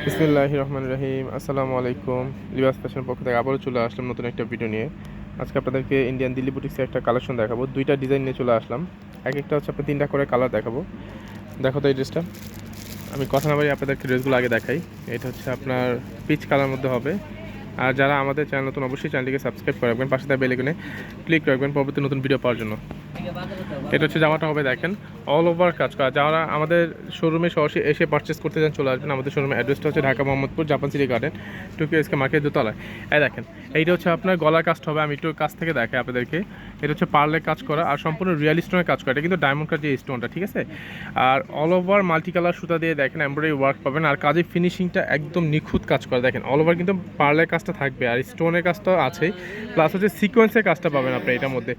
বিসমিল্লাহ রহমান রহিম। আসসালামু আলাইকুম। লিবাস ফ্যাশনের পক্ষ থেকে আবারও চলে আসলাম নতুন একটা ভিডিও নিয়ে। আজকে আপনাদেরকে ইন্ডিয়ান দিল্লি বুটিক্সের একটা কালেকশন দেখাবো। দুইটা ডিজাইন নিয়ে চলে আসলাম। এক একটা হচ্ছে আপনার তিনটা করে কালার দেখাবো। দেখো তো এই ড্রেসটা আমি কথা না বাড়ি আপনাদেরকে ড্রেসগুলো আগে দেখাই। এটা হচ্ছে আপনার পিচ কালার মধ্যে হবে। আর যারা আমাদের চ্যানেল নতুন, অবশ্যই চ্যানেলটিকে সাবস্ক্রাইব করে রাখবেন, পাশে তার বেলেগুনে ক্লিক রাখবেন পরবর্তী নতুন ভিডিও পাওয়ার জন্য। এটা হচ্ছে জামাটা হবে, দেখেন অল ওভার কাজ করা। যারা আমাদের শোরুমে সরাসরি এসে পারচেস করতে চান, চলে আসবেন। আমাদের শোরুমের অ্যাড্রেসটা হচ্ছে Dhaka Mohammadpur, Japan City Garden Tokyo SK Market দোতলায়। এই দেখেন, এইটা হচ্ছে আপনার গলার কাজটা হবে, আমি একটু কাছ থেকে দেখাই আপনাদেরকে। এটা হচ্ছে পার্লে কাজ করা আর সম্পূর্ণ রিয়াল স্টোনের কাজ করা। এটা কিন্তু ডায়মন্ড কাজ যে স্টোনটা ঠিক আছে? আর অল ওভার মাল্টি কালার সুতা দিয়ে, দেখেন এমব্রয়ডারি ওয়ার্ক পাবেন। আর কাজের ফিনিশিংটা একদম নিখুঁত কাজ করা। দেখেন অল ওভার কিন্তু পার্লের কাজটা থাকবে আর স্টোনের কাজটা আছেই। প্লাস হচ্ছে সিকোয়েন্সের কাজটা পাবেন আপনি এটার মধ্যে।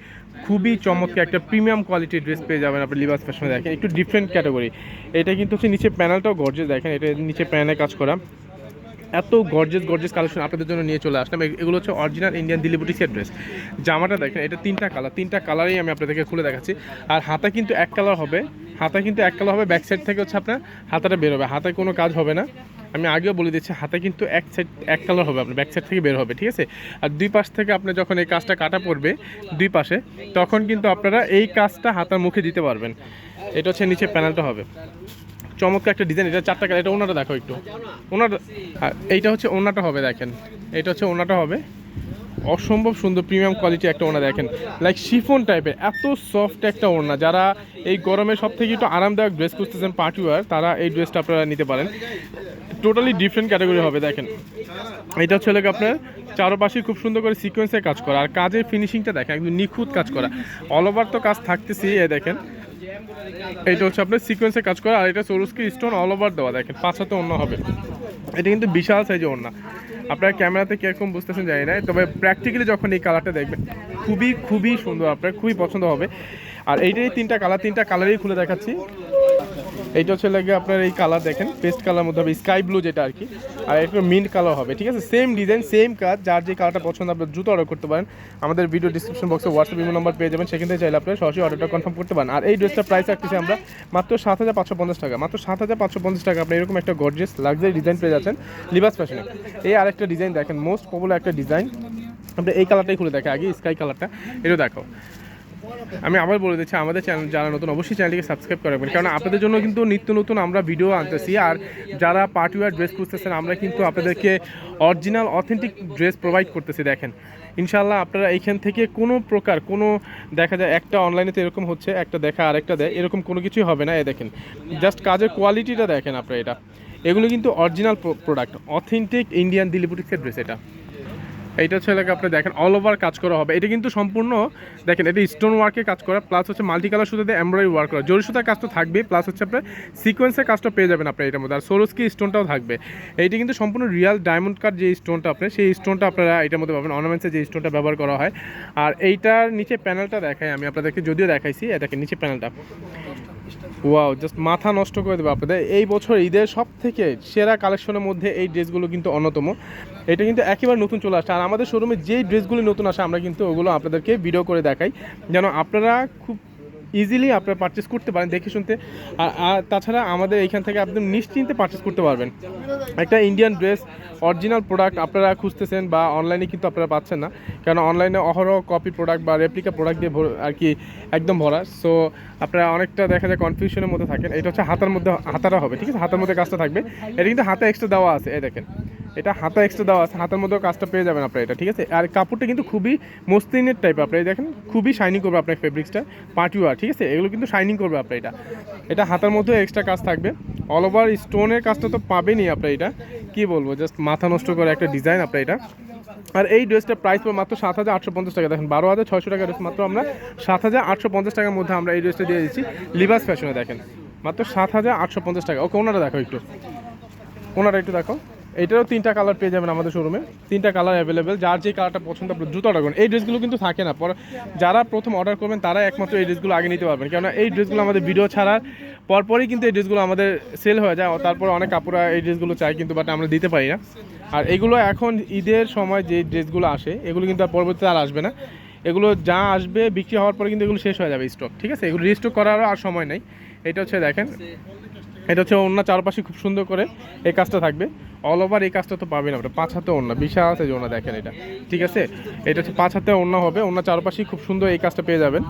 খুবই চমৎকার একটা প্রিমিয়াম কোয়ালিটির ড্রেস পেয়ে যাবেন আপনি লিবাস ফ্যাশনে দেখেন। একটু ডিফারেন্ট ক্যাটাগরি এটা কিন্তু হচ্ছে নিচে প্যানেলটাও গর্জে দেখেন, এটা নিচে প্যানেলে কাজ করা। এত গর্জেস গর্জেস কালেকশন আপনাদের জন্য নিয়ে চলে আসলাম। এগুলো হচ্ছে অরিজিনাল ইন্ডিয়ান দিল্লি বুটিক্সের ড্রেস জামাটা দেখেন, এটা তিনটা কালার তিনটা কালারই আমি আপনাদেরকে খুলে দেখাচ্ছি। আর হাতা কিন্তু এক কালার হবে। হাতা কিন্তু এক কালার হবে ব্যাক সাইড থেকে হচ্ছে আপনার হাতাটা বেরোবে হাতায় কোনো কাজ হবে না। আমি আগেও বলে দিচ্ছি হাতে কিন্তু এক সাইড এক কালার হবে আপনার ব্যাক সাইড থেকে বের হবে, ঠিক আছে? আর দুই পাশ থেকে আপনি যখন এই কাজটা কাটা পড়বে, দুই পাশে, তখন কিন্তু আপনারা এই কাজটা হাতার মুখে দিতে পারবেন। এটা হচ্ছে নিচে প্যানেলটা হবে। চমৎকার একটা ডিজাইন এটা চারটা কালার এটা ওনাটা দেখো একটু। ওনার এইটা হচ্ছে ওনাটা হবে, দেখেন। এটা হচ্ছে ওনাটা হবে। অসম্ভব সুন্দর প্রিমিয়াম কোয়ালিটি একটা ওনা দেখেন। লাইক শিফন টাইপের এত সফট একটা ওড়না। যারা এই গরমে সব থেকে একটু আরামদায়ক ড্রেস খুঁজতেছেন পার্টি ওয়ার তারা এই ড্রেসটা আপনারা নিতে পারেন। টোটালি ডিফারেন্ট ক্যাটাগরি হবে, দেখেন। এটা হচ্ছে লোক আপনার চারপাশে খুব সুন্দর করে সিকোয়েন্সের কাজ করা। আর কাজের ফিনিশিংটা দেখেন, একদম নিখুঁত কাজ করা। অল ওভার তো কাজ থাকতেছি এ দেখেন। এটা হচ্ছে আপনার সিকোয়েন্সে কাজ করা। আর এটা সরুস্কি স্টোন অল ওভার দেওয়া, দেখেন। পাঁচ হাতে অন্য হবে। এটা কিন্তু বিশাল সাইজের ওড়না। আপনারা ক্যামেরাতে কীরকম বুঝতেছেন জানি না, তবে প্র্যাকটিক্যালি যখন এই কালারটা দেখবেন, খুবই খুবই সুন্দর, আপনার খুবই পছন্দ হবে। আর এইটাই তিনটা কালার তিনটা কালারই খুলে দেখাচ্ছি। এইটা হচ্ছে লাগে আপনার এই কালার দেখেন, পেস্ট কালার মধ্যে হবে স্কাই ব্লু যেটা আর কি। আর একটু মিন্ট কালার হবে, ঠিক আছে? সেম ডিজাইন সেম কাজ, যার যে কালারটা পছন্দ আপনার দ্রুত অর্ডার করতে পারেন। আমাদের ভিডিও ডিসক্রিপশন বক্সে হোয়াটসঅ্যাপ ইমেল নাম্বার পেয়ে যাবেন, সেখান থেকে চাইলে আপনারা সরাসরি অর্ডারটা কনফার্ম করতে পারেন। আর এই ড্রেসটার প্রাইস রাখতেছি আমরা মাত্র সাত হাজার পাঁচশো পঞ্চাশ টাকা। মাত্র সাত হাজার পাঁচশো পঞ্চাশ টাকা, আপনি এরকম একটা গর্জিয়াস লাক্সারি ডিজাইন পেয়ে যাচ্ছেন লিবাস ফ্যাশনে এই আরেকটা ডিজাইন দেখেন মোস্ট পপুলার একটা ডিজাইন আপনি এই কালারটাই খুলে দেখে আগে স্কাই কালারটা এটা দেখো। আমি আবার বলে দিচ্ছি, আমাদের চ্যানেল যারা নতুন অবশ্যই চ্যানেলটিকে সাবস্ক্রাইব করে রাখবেন। কারণ আপনাদের জন্য কিন্তু নিত্য নতুন আমরা ভিডিও আনতেছি। আর যারা পার্টি ওয়ার ড্রেস খুঁজতেছেন, আমরা কিন্তু আপনাদেরকে অরিজিনাল অথেন্টিক ড্রেস প্রোভাইড করতেছি, দেখেন। ইনশাল্লাহ আপনারা এইখান থেকে কোনো প্রকার, কোনো দেখা যায়, একটা অনলাইনে তো এরকম হচ্ছে, একটা দেখা আর একটা দেয়, এরকম কোনো কিছুই হবে না এ দেখেন। জাস্ট কাজের কোয়ালিটিটা দেখেন আপনারা এটা। এগুলো কিন্তু original product authentic Indian Delhi বুটিক্সের ড্রেস এটা। এইটা হচ্ছে এলাকা আপনি দেখেন অল ওভার কাজ করা হবে। এটা কিন্তু সম্পূর্ণ, দেখেন, এটা স্টোন ওয়ার্কে কাজ করা প্লাস হচ্ছে মাল্টি কালার সুতাতে এমব্রয়ডারি ওয়ার্ক করা। জরি সুতার কাজ তো থাকবে প্লাস হচ্ছে আপনার সিকোয়েন্সের কাজটা পেয়ে যাবেন আপনার এটার মধ্যে। আর সোরোস্কি স্টোনটাও থাকবে। এইটা কিন্তু সম্পূর্ণ রিয়াল ডায়মন্ড কাট যে স্টোনটা আপনি সেই স্টোনটা আপনারা এটার মধ্যে পাবেন। অর্নামেন্টসের যে স্টোনটা ব্যবহার করা হয়। আর এইটার নিচে প্যানেলটা দেখাই আমি আপনাদেরকে, যদিও দেখাইছি এ দেখেন নিচে প্যানেলটা ওয়াও জাস্ট মাথা নষ্ট করে দেবে আপনাদের। এই বছর ঈদের সব থেকে সেরা কালেকশনের মধ্যে এই ড্রেসগুলো কিন্তু অন্যতম। এটা কিন্তু একেবারে নতুন চলে আসছে। আর আমাদের শোরুমে যেই ড্রেসগুলি নতুন আসে, আমরা কিন্তু ওগুলো আপনাদেরকে ভিডিও করে দেখাই। যেন আপনারা খুব ইজিলি আপনারা পারচেস করতে পারেন দেখে শুনতে। আর তাছাড়া আমাদের এইখান থেকে আপনি নিশ্চিন্তে পারচেস করতে পারবেন। একটা ইন্ডিয়ান ড্রেস অরিজিনাল প্রোডাক্ট আপনারা খুঁজতেছেন বা অনলাইনে কিন্তু আপনারা পাচ্ছেন না। কারণ অনলাইনে অহরহ কপি প্রোডাক্ট বা রেপ্লিকা প্রোডাক্ট দিয়ে আর কি একদম ভরা। সো আপনারা অনেকটা দেখা যায় কনফিউশনের মধ্যে থাকেন। এটা হচ্ছে হাতার মধ্যে হাতাটা হবে, ঠিক আছে? হাতের মধ্যে কাজটা থাকবে। এটা কিন্তু হাতে এক্সট্রা দেওয়া আছে, এই দেখেন। এটা হাতা এক্সট্রা দেওয়া আছে, হাতের মধ্যেও কাজটা পেয়ে যাবেন আপনারা এটা, ঠিক আছে? আর কাপড়টা কিন্তু খুবই মসলিনের টাইপ আপনারা দেখেন, খুবই শাইনিং করবে আপনার ফেব্রিক্সটা পার্টিওয়ার ঠিক আছে? এগুলো কিন্তু শাইনিং করবে আপনার এটা। এটা হাতের মধ্যেও এক্সট্রা কাজ থাকবে। অল ওভার স্টোনের কাজটা তো পাবেনই আপনার এটা। কি বলব জাস্ট মাথা নষ্ট করে একটা ডিজাইন আপনার এটা। আর এই ড্রেসটার প্রাইস পড়বে মাত্র সাত হাজার আটশো পঞ্চাশ টাকা। দেখেন, বারো হাজার ছয়শো টাকা ড্রেস মাত্র আমরা সাত হাজার আটশো পঞ্চাশ টাকার মধ্যে আমরা এই ড্রেসটা দিয়ে দিচ্ছি। লিবাস ফ্যাশনে দেখেন, মাত্র সাত হাজার আটশো পঞ্চাশ টাকা। ওকে, ওনারা দেখো একটু। ওনারা একটু দেখো এটারও তিনটা কালার পেয়ে যাবেন আমাদের শোরুমে তিনটা কালার অ্যাভেলেবেল যার যে কালারটা পছন্দ আপনি দ্রুত অর্ডার করুন এই ড্রেসগুলো কিন্তু থাকে না। পরে যারা প্রথম অর্ডার করবেন, তারা একমাত্র এই ড্রেসগুলো আগে নিতে পারবেন। কেননা এই ড্রেসগুলো আমাদের ভিডিও ছাড়ার পরপরই কিন্তু এই ড্রেসগুলো আমাদের সেল হয়ে যায়। তারপর অনেক কাপড়া এই ড্রেসগুলো চাই কিন্তু বাট আমরা দিতে পারি না। আর এগুলো এখন ঈদের সময় যে ড্রেসগুলো আসে, এগুলো কিন্তু আর পরবর্তীতে আর আসবে না। এগুলো যা আসবে, বিক্রি হওয়ার পরে কিন্তু এগুলো শেষ হয়ে যাবে স্টক ঠিক আছে? এগুলো রিস্টক করারও আর সময় নেই। এটা হচ্ছে দেখেন এটা হচ্ছে অন্য চারপাশে খুব সুন্দর করে এই কাজটা থাকবে। অল ওভার এই কাজটা তো পাবেন আপনার। পাঁচ হাতে অন্য বিশাল আছে যে ওনা দেখেন এটা। ঠিক আছে? এটা হচ্ছে পাঁচ হাতে অন্য হবে অন্য চারপাশেই খুব সুন্দর এই কাজটা পেয়ে যাবেন।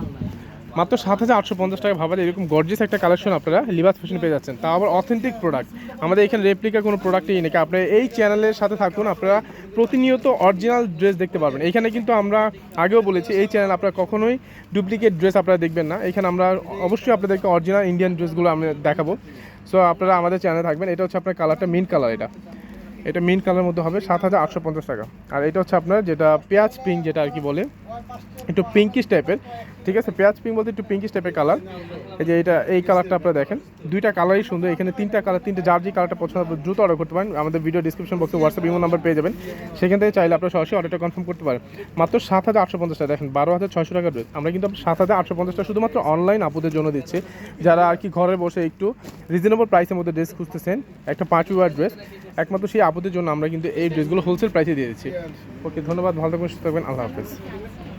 মাত্র সাত হাজার আটশো পঞ্চাশ টাকা ভাবা এরকম গর্জিয়াস একটা কালেকশন আপনারা লিবাস ফ্যাশন পেয়ে যাচ্ছেন। তা আবার অথেন্টিক প্রোডাক্ট আমাদের এখানে রেপ্লিকা কোনো প্রোডাক্টই নেই। আপনারা এই চ্যানেলের সাথে থাকুন, আপনারা প্রতিনিয়ত অরিজিনাল ড্রেস দেখতে পারবেন। এখানে কিন্তু আমরা আগেও বলেছি, এই চ্যানেল আপনারা কখনোই ডুপ্লিকেট ড্রেস আপনারা দেখবেন না। এখানে আমরা অবশ্যই আপনাদেরকে অরিজিনাল ইন্ডিয়ান ড্রেসগুলো আমরা দেখাবো। সো আপনারা আমাদের চ্যানেলে থাকবেন। এটা হচ্ছে আপনার কালারটা মিন কালার এটা। এটা মিন কালারের মধ্যে হবে সাত হাজার আটশো পঞ্চাশ টাকা। আর এটা হচ্ছে আপনার যেটা পেঁয়াজ পিঙ্ক যেটা আর কি বলে, একটু পিঙ্কিশ টাইপের ঠিক আছে, পেঁয়াজ পিঙ্ক বলতে একটু পিঙ্কিশ টাইপের কালার এই যে এটা, এই কালারটা আপনারা দেখেন। দুইটা কালারই সুন্দর। এখানে তিনটা কালার তিনটে যার যে কালারটা পছন্দ আপনারা দ্রুত অর্ডার করতে পারেন। আমাদের ভিডিও ডিসক্রিপশন বক্সে হোয়াটসঅ্যাপ ইমো নাম্বার পেয়ে যাবেন। সেখান থেকে চাইলে আপনারা সরাসরি অর্ডারটা কনফার্ম করতে পারেন। মাত্র সাত হাজার আটশো পঞ্চাশ টাকা। দেখেন, বারো হাজার ছয়শো টাকা ড্রেস আমরা কিন্তু সাত হাজার আটশো পঞ্চাশ টাকা শুধুমাত্র অনলাইন আপুদের জন্য দিচ্ছি। যারা আর কি ঘরে বসে একটু রিজনেবল প্রাইসের মধ্যে ড্রেস খুঁজতেছেন, একটা পাঁচ ওয়ার ড্রেস একমাত্র সেই আপুদের জন্য আমরা কিন্তু এই ড্রেসগুলো হোলসেল প্রাইসে দিয়ে দিচ্ছি। ওকে ধন্যবাদ। ভালো থাকবেন, সুস্থ থাকবেন। আল্লাহ হাফেজ।